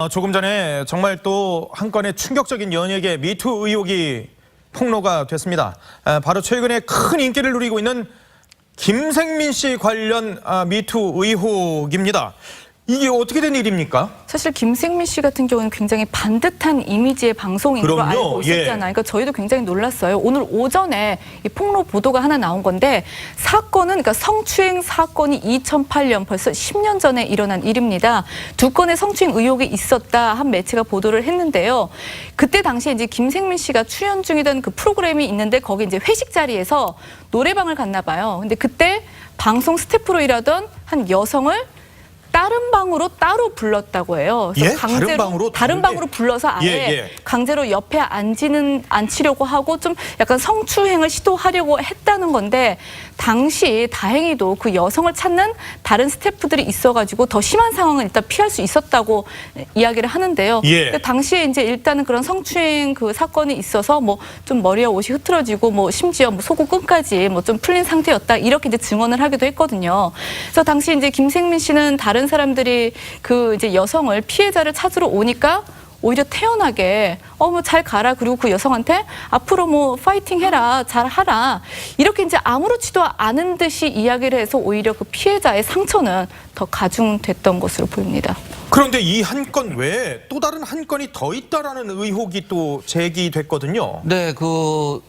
어, 조금 전에 정말 또 한 건의 충격적인 연예계 미투 의혹이 폭로가 됐습니다. 아, 바로 최근에 큰 인기를 누리고 있는 김생민 씨 관련 아, 미투 의혹입니다. 이게 어떻게 된 일입니까? 사실 김생민 씨 같은 경우는 굉장히 반듯한 이미지의 방송인 그럼요. 알고 예. 있었잖아요. 그러니까 저희도 굉장히 놀랐어요. 오늘 오전에 이 폭로 보도가 하나 나온 건데 사건은 그러니까 성추행 사건이 2008년 벌써 10년 전에 일어난 일입니다. 두 건의 성추행 의혹이 있었다 한 매체가 보도를 했는데요. 그때 당시에 이제 김생민 씨가 출연 중이던 그 프로그램이 있는데 거기 이제 회식 자리에서 노래방을 갔나 봐요. 근데 그때 방송 스태프로 일하던 한 여성을 다른 방으로 따로 불렀다고 해요. 예? 다른 방으로? 다른 방으로 불러서 아예 예, 예. 강제로 옆에 앉지는 앉히려고 하고 좀 약간 성추행을 시도하려고 했다는 건데 당시 다행히도 그 여성을 찾는 다른 스태프들이 있어가지고 더 심한 상황은 일단 피할 수 있었다고 이야기를 하는데요. 예. 근데 당시에 이제 일단은 그런 성추행 그 사건이 있어서 뭐 좀 머리와 옷이 흐트러지고 뭐 심지어 뭐 속옷 끈까지 뭐 좀 풀린 상태였다 이렇게 이제 증언을 하기도 했거든요. 그래서 당시 이제 김생민 씨는 다른 사람들이 그 이제 여성을 피해자를 찾으러 오니까 오히려 태연하게 어 뭐 잘 가라 그리고 그 여성한테 앞으로 뭐 파이팅 해라 잘 하라 이렇게 이제 아무렇지도 않은 듯이 이야기를 해서 오히려 그 피해자의 상처는 더 가중됐던 것으로 보입니다. 그런데 이 한 건 외에 또 다른 한 건이 더 있다라는 의혹이 또 제기됐거든요. 네, 그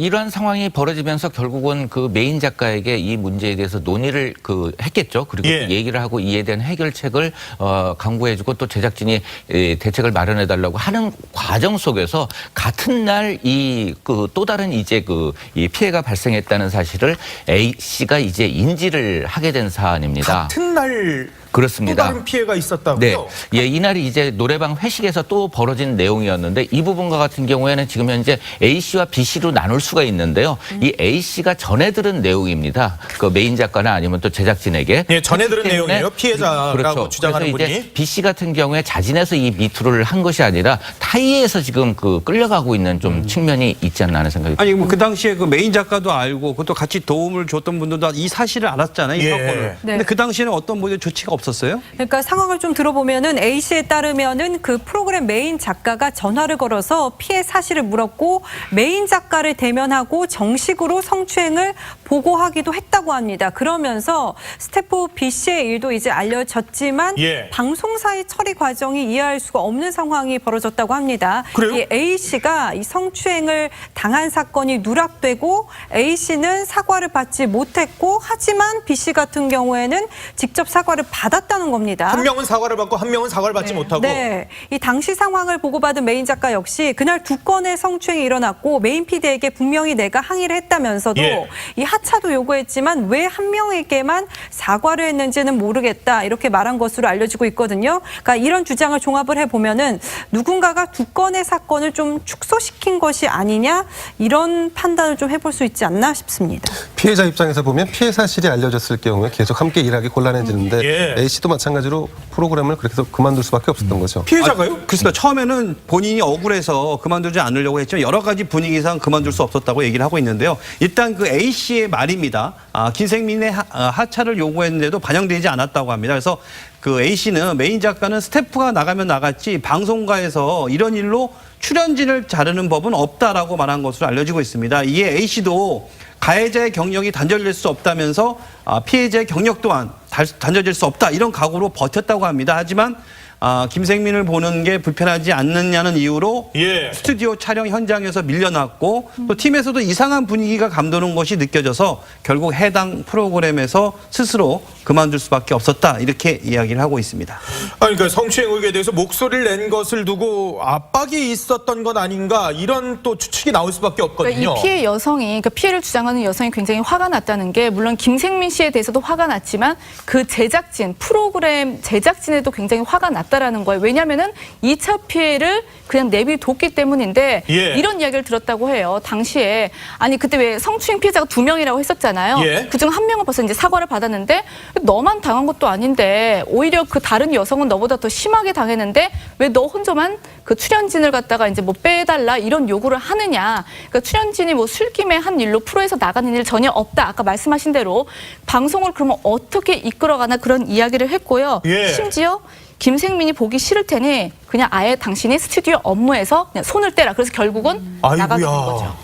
이러한 상황이 벌어지면서 결국은 그 메인 작가에게 이 문제에 대해서 논의를 그 했겠죠. 그리고 예. 또 얘기를 하고 이에 대한 해결책을 어 강구해주고 또 제작진이 예, 대책을 마련해달라고 하는 과정 속에서 같은 날 이 그 또 다른 이제 그 이 피해가 발생했다는 사실을 A 씨가 이제 인지를 하게 된 사안입니다. 같은 날또 그렇습니다. 다른 피해가 있었다고요? 네. 예, 이날이 이제 노래방 회식에서 또 벌어진 내용이었는데 이 부분과 같은 경우에는 지금 현재 A 씨와 B 씨로 나눌 수가 있는데요. 이 A 씨가 전해 들은 내용입니다. 그 메인 작가나 아니면 또 제작진에게. 예, 전해 들은 때문에 내용이에요. 피해자라고 그렇죠. 주장하는 그래서 이제 분이. B 씨 같은 경우에 자진해서 이 미투를 한 것이 아니라 타이에서 지금 그 끌려가고 있는 좀 측면이 있지 않나 하는 생각이 아니 뭐그 당시에 그 메인 작가도 알고 그것도 같이 도움을 줬던 분들도 이 사실을 알았잖아요. 이 예. 사건을. 네. 근데 그 당시에는 어떤 모든 조치가 없 었어요? 그러니까 상황을 좀 들어보면은 A 씨에 따르면은 그 프로그램 메인 작가가 전화를 걸어서 피해 사실을 물었고 메인 작가를 대면하고 정식으로 성추행을 보고하기도 했다고 합니다. 그러면서 스태프 B 씨의 일도 이제 알려졌지만 예. 방송사의 처리 과정이 이해할 수가 없는 상황이 벌어졌다고 합니다. 그래요? 이 A 씨가 이 성추행을 당한 사건이 누락되고 A 씨는 사과를 받지 못했고 하지만 B 씨 같은 경우에는 직접 사과를 받 았다는 겁니다. 한 명은 사과를 받고 한 명은 사과를 받지 못하고. 네, 이 당시 상황을 보고받은 메인 작가 역시 그날 두 건의 성추행이 일어났고 메인 PD에게 분명히 내가 항의를 했다면서도 예. 이 하차도 요구했지만 왜 한 명에게만 사과를 했는지는 모르겠다 이렇게 말한 것으로 알려지고 있거든요. 그러니까 이런 주장을 종합을 해 보면은 누군가가 두 건의 사건을 좀 축소시킨 것이 아니냐 이런 판단을 좀 해볼 수 있지 않나 싶습니다. 피해자 입장에서 보면 피해 사실이 알려졌을 경우에 계속 함께 일하기 곤란해지는데 예. A 씨도 마찬가지로 프로그램을 그렇게 해서 그만둘 수밖에 없었던 거죠. 피해자가요? 아, 그러니까 처음에는 본인이 억울해서 그만두지 않으려고 했지만 여러 가지 분위기상 그만둘 수 없었다고 얘기를 하고 있는데요. 일단 그 A 씨의 말입니다. 아, 김생민의 하, 아, 하차를 요구했는데도 반영되지 않았다고 합니다. 그래서 그 A 씨는 메인 작가는 스태프가 나가면 나갔지 방송가에서 이런 일로 출연진을 자르는 법은 없다라고 말한 것으로 알려지고 있습니다. 이에 A 씨도 가해자의 경력이 단절될 수 없다면서 아, 피해자의 경력 또한 달- 단절될 수 없다 이런 각오로 버텼다고 합니다. 하지만 아, 김생민을 보는 게 불편하지 않느냐는 이유로 예. 스튜디오 촬영 현장에서 밀려났고 또 팀에서도 이상한 분위기가 감도는 것이 느껴져서 결국 해당 프로그램에서 스스로 그만둘 수밖에 없었다 이렇게 이야기를 하고 있습니다. 아니, 그러니까 성추행 의혹에 대해서 목소리를 낸 것을 두고 압박이 있었던 것 아닌가 이런 또 추측이 나올 수밖에 없거든요. 그러니까 이 피해 여성이 그러니까 피해를 주장하는 여성이 굉장히 화가 났다는 게 물론 김생민 씨에 대해서도 화가 났지만 그 제작진 프로그램 제작진에도 굉장히 화가 났다 라는 거예요. 왜냐하면은 2차 피해를 그냥 내비뒀기 때문인데 예. 이런 이야기를 들었다고 해요. 당시에 아니 그때 왜 성추행 피해자가 두 명이라고 했었잖아요. 예. 그중 한 명은 벌써 이제 사과를 받았는데 너만 당한 것도 아닌데 오히려 그 다른 여성은 너보다 더 심하게 당했는데 왜 너 혼자만 그 출연진을 갖다가 이제 뭐 빼달라 이런 요구를 하느냐. 그러니까 출연진이 뭐 술김에 한 일로 프로에서 나가는 일 전혀 없다. 아까 말씀하신 대로 방송을 그러면 어떻게 이끌어가나 그런 이야기를 했고요. 예. 심지어 김생민이 보기 싫을 테니 그냥 아예 당신이 스튜디오 업무에서 그냥 손을 떼라. 그래서 결국은 나가게 된 거죠.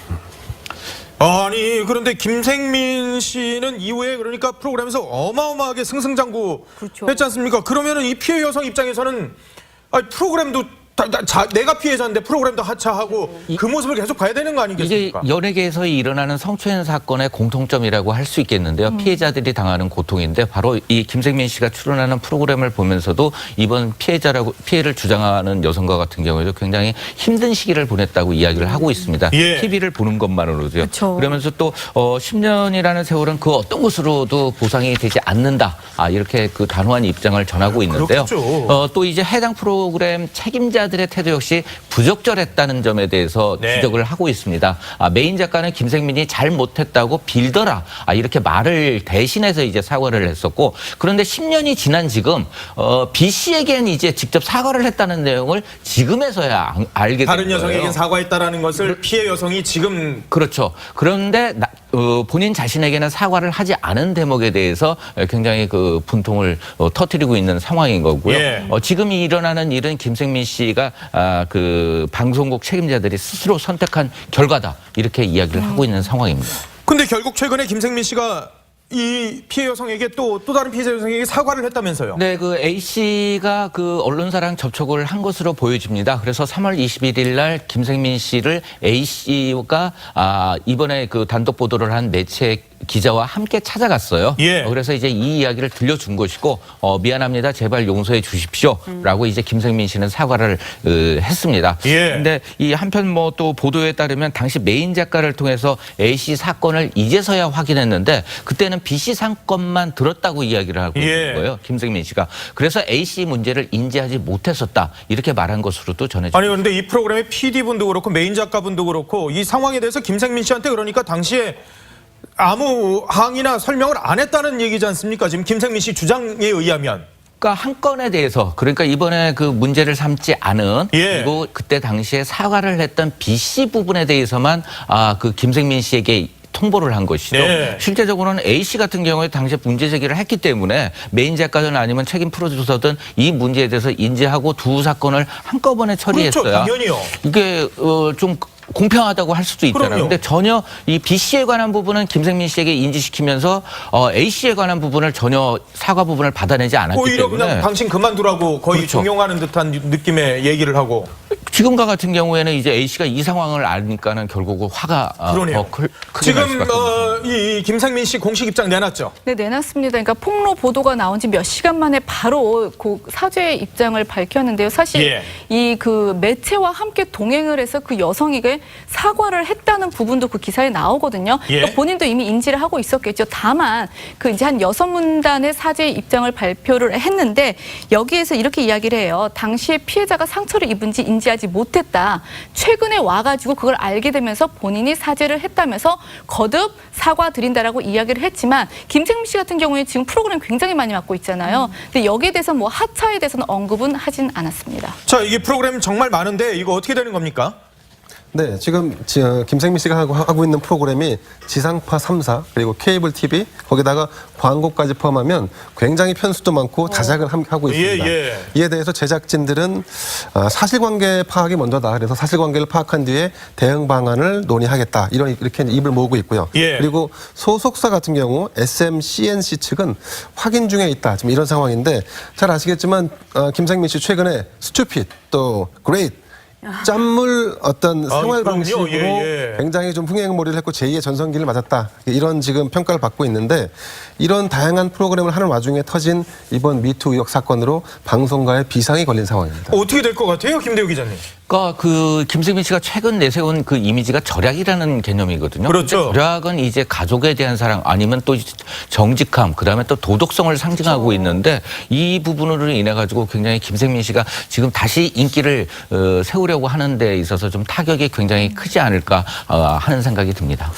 아니 그런데 김생민 씨는 이후에 그러니까 프로그램에서 어마어마하게 승승장구 그렇죠. 했지 않습니까? 그러면은 이 피해 여성 입장에서는 아니, 프로그램도 다- 다- 자, 내가 피해자인데 프로그램도 하차하고 그 모습을 계속 봐야 되는 거 이게 아니겠습니까? 연예계에서 일어나는 성추행 사건의 공통점이라고 할 수 있겠는데요. 피해자들이 당하는 고통인데 바로 이 김생민 씨가 출연하는 프로그램을 보면서도 이번 피해자라고 피해를 주장하는 여성과 같은 경우에도 굉장히 힘든 시기를 보냈다고 이야기를 하고 있습니다. 예. TV를 보는 것만으로도요. 그쵸. 그러면서 또 어, 10년이라는 세월은 그 어떤 것으로도 보상이 되지 않는다. 아 이렇게 그 단호한 입장을 전하고 있는데요. 그렇겠죠. 어, 또 이제 해당 프로그램 책임자 들의 태도 역시 부적절했다는 점에 대해서 네. 지적을 하고 있습니다. 아, 메인 작가는 김생민이 잘 못했다고 빌더라. 아, 이렇게 말을 대신해서 이제 사과를 했었고 그런데 10년이 지난 지금 어, B 씨에겐 이제 직접 사과를 했다는 내용을 지금에서야 알- 알게 된 다른 거예요. 여성에겐 사과했다라는 것을 피해 여성이 지금 그렇죠. 그런데 나- 어, 본인 자신에게는 사과를 하지 않은 대목에 대해서 굉장히 그 분통을 어, 터뜨리고 있는 상황인 거고요. 예. 어, 지금 일어나는 일은 김생민 씨가 아, 그 방송국 책임자들이 스스로 선택한 결과다 이렇게 이야기를 하고 있는 상황입니다. 근데 결국 최근에 김생민 씨가 이 피해 여성에게 또 또 다른 피해자 여성에게 사과를 했다면서요? 네, 그 A 씨가 그 언론사랑 접촉을 한 것으로 보여집니다. 그래서 3월 21일 날 김생민 씨를 A 씨가 아, 이번에 그 단독 보도를 한 매체 기자와 함께 찾아갔어요. 예. 어, 그래서 이제 이 이야기를 들려준 것이고 어, 미안합니다. 제발 용서해 주십시오라고 이제 김생민 씨는 사과를 어, 했습니다. 예. 근데 이 한편 뭐 또 보도에 따르면 당시 메인 작가를 통해서 A 씨 사건을 이제서야 확인했는데 그때는 B 씨 사건만 들었다고 이야기를 하고 예. 있는 거예요. 김생민 씨가. 그래서 A 씨 문제를 인지하지 못했었다. 이렇게 말한 것으로도 전해집니다. 아니 그런데 이 프로그램의 PD분도 그렇고 메인 작가분도 그렇고 이 상황에 대해서 김생민 씨한테 그러니까 당시에 아무 항의나 설명을 안 했다는 얘기지 않습니까? 지금 김생민 씨 주장에 의하면 그러니까 한 건에 대해서 그러니까 이번에 그 문제를 삼지 않은 예. 그리고 그때 당시에 사과를 했던 B 씨 부분에 대해서만 아 그 김생민 씨에게 통보를 한 것이죠. 네. 실제적으로는 A 씨 같은 경우에 당시에 문제 제기를 했기 때문에 메인 작가든 아니면 책임 프로듀서든 이 문제에 대해서 인지하고 두 사건을 한꺼번에 처리했어요. 그렇죠, 당연히요. 이게 어, 좀 공평하다고 할 수도 있잖아요. 그럼요. 근데 전혀 이 B 씨에 관한 부분은 김생민 씨에게 인지시키면서 어, A 씨에 관한 부분을 전혀 사과 부분을 받아내지 않았기 오히려 때문에 그냥 당신 그만두라고 거의 그렇죠. 종용하는 듯한 느낌의 얘기를 하고 지금과 같은 경우에는 이제 A 씨가 이 상황을 아니까는 결국 화가 어, 그러네요. 더 클, 크게 날 지금 수밖에 없는 어, 이 김생민 씨 공식 입장 내놨죠. 네, 내놨습니다. 그러니까 폭로 보도가 나온 지 몇 시간 만에 바로 그 사죄 입장을 밝혔는데요. 사실 예. 이 그 매체와 함께 동행을 해서 그 여성에게 사과를 했다는 부분도 그 기사에 나오거든요. 예. 그러니까 본인도 이미 인지를 하고 있었겠죠. 다만 그 이제 한 여섯 문단의 사죄 입장을 발표를 했는데 여기에서 이렇게 이야기를 해요. 당시에 피해자가 상처를 입은지 인지하지 못했다. 최근에 와가지고 그걸 알게 되면서 본인이 사죄를 했다면서 거듭 사과 드린다라고 이야기를 했지만 김생민 씨 같은 경우에 지금 프로그램 굉장히 많이 맡고 있잖아요. 근데 여기에 대해서 뭐 하차에 대해서는 언급은 하진 않았습니다. 자, 이게 프로그램 정말 많은데 이거 어떻게 되는 겁니까? 네, 지금 지- 어, 김생민 씨가 하고, 하고 있는 프로그램이 지상파 3사 그리고 케이블 TV 거기다가 광고까지 포함하면 굉장히 편수도 많고 자작을 함- 하고 있습니다. 어. 예, 예. 이에 대해서 제작진들은 아, 사실관계 파악이 먼저다. 그래서 사실관계를 파악한 뒤에 대응 방안을 논의하겠다. 이런 이렇게 입을 모으고 있고요. 예. 그리고 소속사 같은 경우 SMCNC 측은 확인 중에 있다. 지금 이런 상황인데 잘 아시겠지만 어, 김생민 씨 최근에 스튜핏 또 그레이트 짠물 어떤 아, 생활 그럼요. 방식으로 예, 예. 굉장히 좀 흥행몰이를 했고 제2의 전성기를 맞았다. 이런 지금 평가를 받고 있는데 이런 다양한 프로그램을 하는 와중에 터진 이번 미투 의혹 사건으로 방송가에 비상이 걸린 상황입니다. 어떻게 될 것 같아요, 김대우 기자님? 그러니까 그 김생민 씨가 최근 내세운 그 이미지가 절약이라는 개념이거든요. 그렇죠. 절약은 이제 가족에 대한 사랑 아니면 또 정직함 그다음에 또 도덕성을 상징하고 있는데 이 부분으로 인해 가지고 굉장히 김생민 씨가 지금 다시 인기를 어, 세우려고 하는 데 있어서 좀 타격이 굉장히 크지 않을까 어, 하는 생각이 듭니다.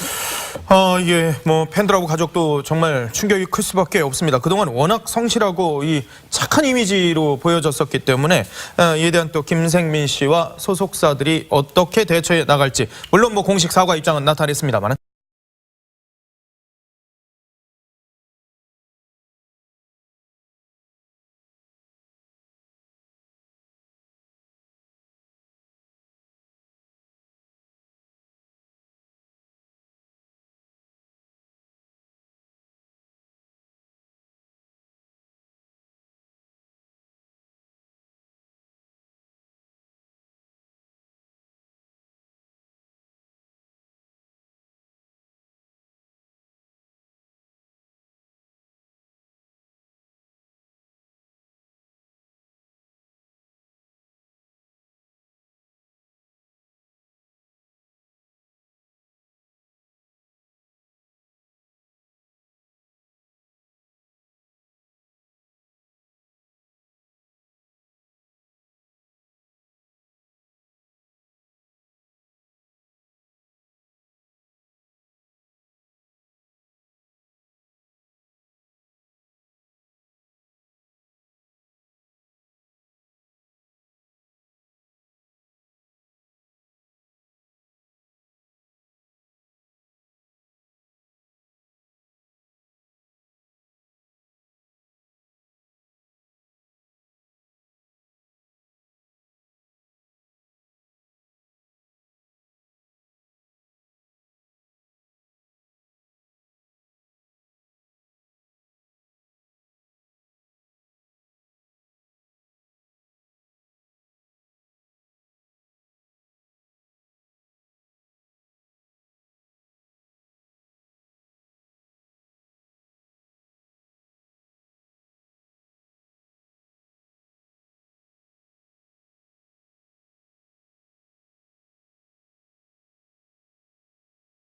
아, 이게 뭐 팬들하고 가족도 정말 충격이 클 수밖에 없습니다. 그동안 워낙 성실하고 이 착한 이미지로 보여졌었기 때문에 어, 이에 대한 또 김생민 씨와 소속사들이 어떻게 대처해 나갈지 물론 뭐 공식 사과 입장은 나타냈습니다만